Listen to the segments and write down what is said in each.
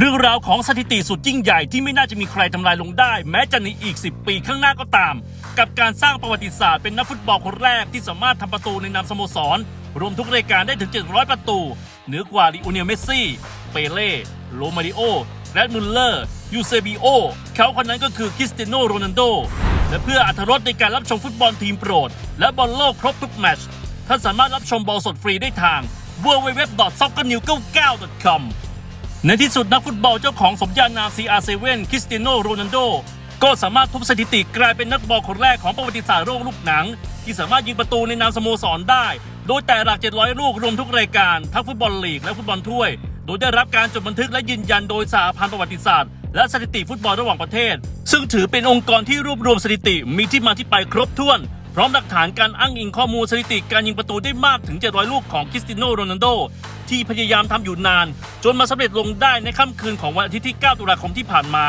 เรื่องราวของสถิติสุดยิ่งใหญ่ที่ไม่น่าจะมีใครทำลายลงได้ แม้จะในอีก 10 ปีข้างหน้าก็ตาม กับการสร้างประวัติศาสตร์เป็นนักฟุตบอลคนแรกที่สามารถทำประตูในนามสโมสร รวมทุกรายการได้ถึง 700 ประตู เหนือกว่าลิโอเนลเมสซี่ เปเล่ โรมาริโอแรดมุลเลอร์ ยูเซบิโอ เขาคนนั้นก็คือคริสเตียโนโรนัลโด และเพื่ออรรถรสในการรับชมฟุตบอลทีมโปรด และบอลโลกครบทุกแมตชท่านสามารถรับชมบอลสดฟรีได้ทาง www.soccernews99.com ในที่สุดนักฟุตบอลเจ้าของสมญานาม CR7 คริสเตียโนโรนัลโดก็สามารถทุบสถิติกลายเป็นนักบอลคนแรกของประวัติศาสตร์โลกลูกหนัง ที่สามารถยิงประตูในนามสโมสรได้ โดยแต่หลัก 700 ลูกรวมทุกรายการ ทั้งฟุตบอลลีกและฟุตบอลถ้วย โดยได้รับการจดบันทึกและยืนยันโดยสหพันธ์ประวัติศาสตร์และสถิติฟุตบอลระหว่างประเทศ ซึ่งถือเป็นองค์กรที่รวบรวมสถิติมีที่มาที่ไปครบถ้วน ร้อมหลักฐานการอ้างอิงข้อมูลสถิติการยิงประตูได้มากถึง 700 ลูกของคริสติโนโรนัลโด ที่พยายามทำอยู่นาน จนมาสำเร็จลงได้ในค่ำคืนของวันอาทิตย์ที่ 9 ตุลาคมที่ผ่านมา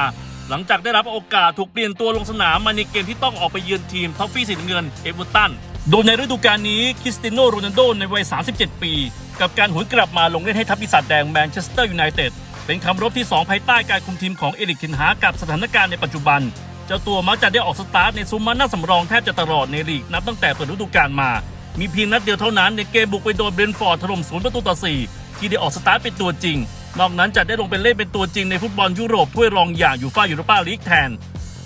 หลังจากได้รับโอกาสถูกเปลี่ยนตัวลงสนามมาในเกมที่ต้องออกไปเยือนทีมท็อฟฟี่สีเงินเอเวอร์ตันโดยในฤดูกาลนี้คริสตียโนโรนัลโดในวัย 37 ปี กับการหวนกลับมาลงเล่นให้ทัพปีศาจแดงแมนเชสเตอร์ยูไนเต็ดเป็นคำรบที่ 2 ภายใต้การคุมทีมของเอริกเทนฮากับสถานการณ์ในปัจจุบัน เจ้าตัวมักจะได้ออกสตาร์ทในซุ้มมาหน้าสำรองแทบจะตลอดในลีกนับตั้งแต่เปิดฤดูกาลมา มีเพียงนัดเดียวเท่านั้นในเกมบุกไปโดนเบรนฟอร์ดถล่มศูนย์ประตูต่อ4ที่ได้ออกสตาร์ทเป็นตัวจริง นอกนั้นจะได้ลงไปเล่นเป็นตัวจริงในฟุตบอลยุโรปถ้วยรองอย่างยูฟ่ายูโรปาลีกแทน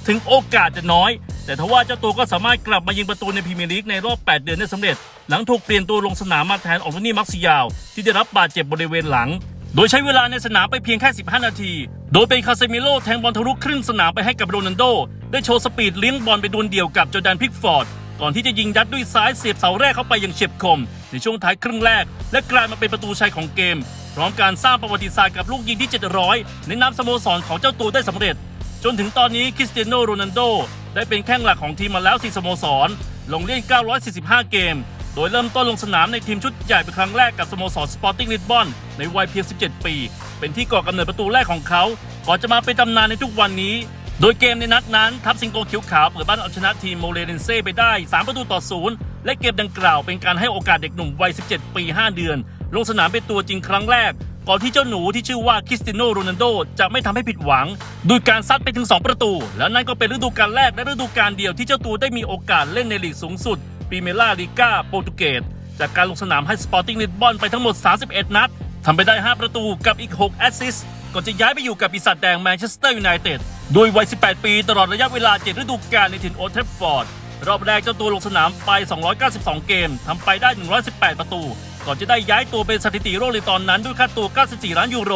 ถึงโอกาสจะน้อย แต่ทว่าเจ้าตัวก็สามารถกลับมายิงประตูในพรีเมียร์ลีกในรอบ 8 เดือนได้สำเร็จ หลังถูกเปลี่ยนตัวลงสนามมาแทนอองโตนี่มักซิยาว ที่ได้รับบาดเจ็บบริเวณหลัง โดยใช้เวลาในสนามไปเพียงแค่ 15 นาที โดยเป็นคาเซมิโลแทงบอลทะลุครึ่งสนามไปให้กับโรนัลโด ได้โชว์สปีดเลี้ยงบอลไปดวลเดี่ยวกับจอแดนพิกฟอร์ด ก่อนที่จะยิงยัดด้วยซ้ายเสียบเสาแรกเข้าไปอย่างเฉียบคม ในช่วงท้ายครึ่งแรก และกลายมาเป็นประตูชัยของเกม พร้อมการสร้างประวัติศาสตร์กับลูกยิงที่ 700 ในนามสโมสรของเจ้าตัวได้สำเร็จ จนถึงตอนนี้คริสเตียโนโรนัลโดได้เป็นแข้งหลักของทีมมาแล้ว4สโมสรลงเล่น 945 เกม โดยเริ่มต้นลงสนามในทีมชุดใหญ่เป็นครั้งแรกกับสโมสรสปอร์ติ้งลิสบอนในวัยเพียง 17 ปี เป็นที่ก่อกำเนิดประตูแรกของเขา ก่อนจะมาเป็นตำนานในทุกวันนี้ โดยเกมในนัดนั้น ทัพสิงโตเขียวขาวเปิดบ้านเอาชนะทีมโมเลเรนเซ่ไปได้ 3 ประตูต่อศูนย์และเกมดังกล่าวเป็นการให้โอกาสเด็กหนุ่มวัย 17 ปี 5 เดือน ลงสนามเป็นตัวจริงครั้งแรก ก่อนที่เจ้าหนูที่ชื่อว่าคริสติโนโรนัลโดจะไม่ทำให้ผิดหวังด้วยการซัดไปถึง 2 ประตู แล้วนั่นก็เป็นฤดูกาลแรกและฤดูกาลเดียวที่เจ้าตัวได้มีโอกาสเล่นในลีกสูงสุด ปรีเมล่าลีกาโปรตุเกสจากการลงสนามให้สปอร์ติ้งลิสบอนไปทั้งหมด 31 นัดทำไปได้ 5 ประตูกับอีก 6 แอสซิสต์ก่อนจะย้ายไปอยู่กับปีศาจแดงแมนเชสเตอร์ยูไนเต็ดโดยวัย 18 ปีตลอดระยะเวลา 7 ฤดูกาลในถิ่นโอลด์แทฟฟอร์ด รอบแรกเจ้าตัวลงสนามไป 292 เกมทำไปได้ 118 ประตู ก่อนจะได้ย้ายตัวเป็นสถิติโลกในตอนนั้นด้วยค่าตัว 94 ล้านยูโร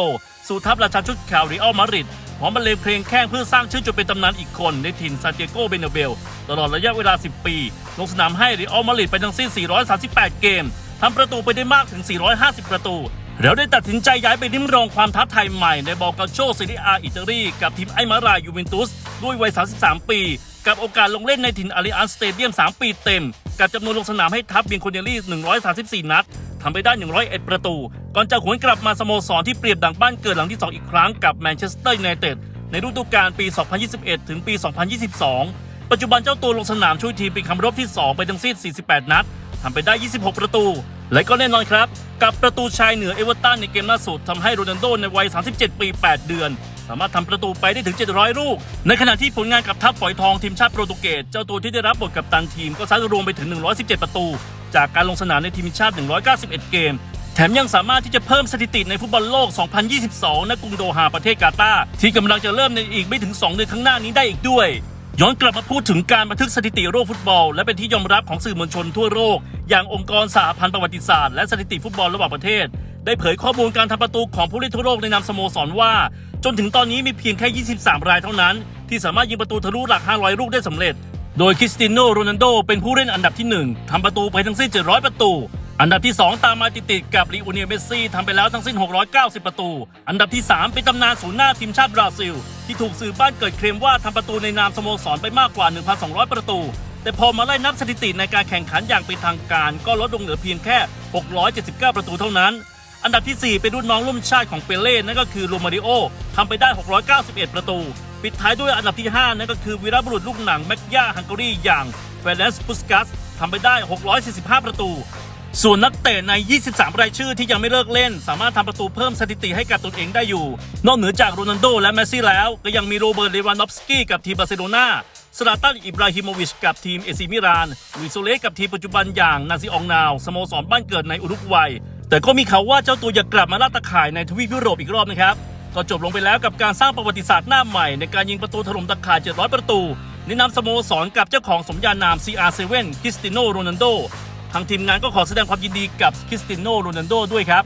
สู่ทัพราชาชุดข่าวริอัลมาดริด พร้อมบรรเลงเพลงแข้งเพื่อสร้างชื่อจนเป็นตำนานอีกคนในถิ่นซานติอโกเบเนเบล ตลอดระยะเวลา 10 ปี ลงสนามให้ริอัลมาดริดไปทั้งสิ้น 438 เกมทำประตูไปได้มากถึง 450 ประตู แล้วได้ตัดสินใจย้ายไปริมรองความท้าทายใหม่ในบอลกาโชซีรีอาอิตาลีกับทีมไอมารายูเวนตุสด้วยวัย 33 ปี กับโอกาสลงเล่นในถิ่นอาริอันสเตเดียม 3 ปีเต็ม กับจำนวนลงสนามให้ทัพเบียงโคเนลี่ 134 นัด ทำไปได้ 101 ประตู ก่อนจะหวนกลับมาสโมสรที่เปรียบดังบ้านเกิดหลังที่ 2 อีกครั้งกับแมนเชสเตอร์ยูไนเต็ดในฤดูกาลปี 2021 ถึงปี 2022 ปัจจุบันเจ้าตัวลงสนามช่วยทีมเป็นคำรบที่ 2 ไปทั้งสิ้น 48 นัดทำไปได้ 26 ประตู และก็แน่นอนครับ กับประตูชายเหนือเอเวอร์ตันในเกมล่าสุดทำให้โรนัลโดในวัย 37 ปี 8 เดือน สามารถทำประตูไปได้ถึง 700 ลูก ในขณะที่ผลงานกับทัพฝอยทองทีมชาติโปรตุเกสเจ้าตัวที่ได้รับบทกับตันทีมก็ซัดรวมไปถึง 117 ประตู จากการลงสนามในทีมชาติ 191 เกม แถมยังสามารถที่จะเพิ่มสถิติในฟุตบอลโลก 2022 ณ กรุงโดฮาประเทศกาตาร์ที่กำลังจะเริ่มในอีกไม่ถึง 2 เดือนข้างหน้านี้ได้อีกด้วย ย้อนกลับมาพูดถึงการบันทึกสถิติโลกฟุตบอล และเป็นที่ยอมรับของสื่อมวลชนทั่วโลกอย่างองค์กรสหพันธ์ประวัติศาสตร์และสถิติฟุตบอลระหว่างประเทศ ได้เผยข้อมูลการทำประตูของผู้เล่นทั่วโลกในนามสโมสรว่า จนถึงตอนนี้มีเพียงแค่ 23 รายเท่านั้น ที่สามารถยิงประตูทะลุหลัก 500 ลูกได้สำเร็จ โดยคริสตียโนโรนัลโดเป็นผู้เล่นอันดับที่ 1ทำประตูไปทั้งสิ้น 700 ประตู อันดับที่ 2 ตามมาติดๆกับลีโอเนลเมสซี่ทำไปแล้วทั้งสิ้น 690 ประตู อันดับที่ 3 เป็นตำนานศูนย์หน้าทีมชาติบราซิล ที่ถูกสื่อบ้านเกิดเคลมว่าทำประตูในนามสโมสรไปมากกว่า 1,200 ประตู แต่พอมาไล่นับสถิติในการแข่งขันอย่างเป็นทางการ ก็ลดลงเหลือเพียงแค่ 679 ประตูเท่านั้นอันดับที่ 4 เป็นรุ่นน้องร่วมชาติของเปเล่นั่นก็คือโรมาริโอทำไปได้ 691 ประตู ปิดท้ายด้วยอันดับที่ 5 นั่นก็คือวีรบุรุษลูกหนังแม็กยาฮังการีอย่างเฟรนซ์ปุสกัสทำไปได้ 645 ประตู ส่วนนักเตะใน 23 รายชื่อที่ยังไม่เลิกเล่น สามารถทำประตูเพิ่มสถิติให้กับตนเองได้อยู่ นอกเหนือจากโรนัลโดและเมสซี่แล้ว ก็ยังมีโรเบิร์ตเลวานดอฟสกี้กับทีมบาร์เซโลนาสลาตันอิบราฮิโมวิชกับทีมเอซิมิรานลุยโซเลสกับทีมปัจจุบันอย่างนาซิอองนาวสโมสรบ้านเกิดในอุรุกวัย แต่ก็มีข่าวว่าเจ้าตัวอยากกลับมาล่าตะข่ายในทวีปยุโรปอีกรอบนะครับ ก็จบลงไปแล้วกับการสร้างประวัติศาสตร์หน้าใหม่ในการยิงประตูถล่มตะข่าย 700 ประตูในนามสโมสรกับเจ้าของสมญานาม CR7 คริสติโนโรนันโดทางทีมงานก็ขอแสดงความยินดีกับคริสติโนโรนันโดด้วยครับ